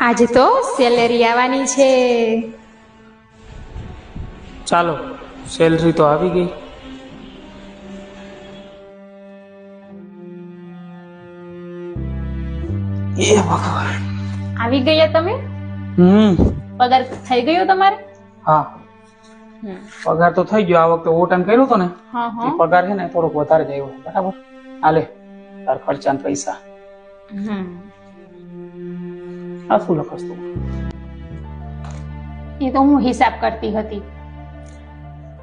આજે તો સેલેરી આવવાની છે. ચાલો સેલરી તો આવી ગઈ. એ ભગવાન. આવી ગયા તમે? હમ. પગાર થઈ ગયો તમારે? હા. પગાર તો થઈ ગયો આ વખતે ઓવર ટાઈમ કર્યો હતો ને? હા એ પગાર છે ને થોડોક વધારે જ આવ્યો. બરાબર? હાલે તાર ખર્ચા પૈસા. હમ. શું લખસ તું એ તો હું હિસાબ કરતી હતી.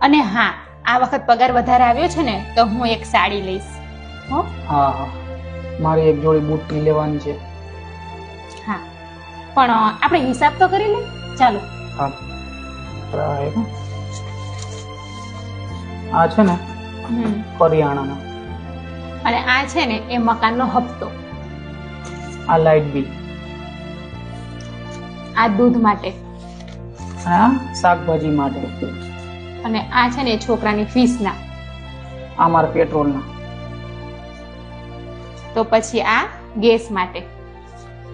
અને હા આ વખત પગાર વધારે આવ્યો છે ને તો હું એક સાડી લઈશ. હો? હા હા. મારે એક જોડી બુટ્ટી લેવાની છે. હા. પણ આપણે હિસાબ તો કરી લે ચાલો. હા. આ છે ને હમ. અને આ છે ને એ મકાનનો હપ્તો. આ લાઇટ બિલ. આ દૂધ માટે. આ શાકભાજી માટે. અને આ છે ને છોકરાની ફીસના. આ મારા પેટ્રોલના. તો પછી આ ગેસ માટે.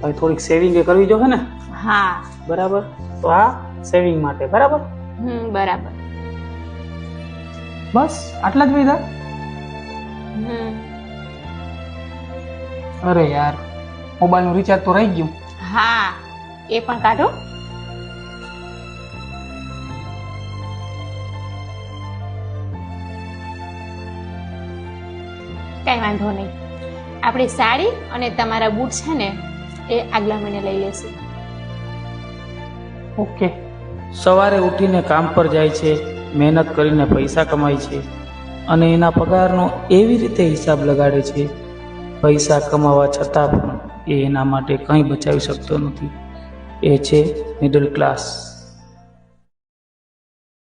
હવે થોડીક સેવિંગ એ કરવી જોઈએ ને? હા. બરાબર? તો આ સેવિંગ માટે બરાબર? હમ બરાબર. બસ આટલા જ વિધા? હમ. અરે યાર મોબાઈલનું રિચાર્જ તો રહી ગયું. હા. એ પણ કાઢો. કઈ વાંધો નહીં. આપણે સાડી અને તમારા બૂટ છે ને, એ આગલા મહિને લઈ લેશું. ઓકે. સવારે ઉઠીને કામ પર જાય છે, મહેનત કરીને પૈસા કમાય છે અને એના પગારનો એવી રીતે હિસાબ લગાડે છે. પૈસા કમાવા છતાં પણ એ એના માટે કંઈ બચાવી શકતો નથી. એ છે મિડલ ક્લાસ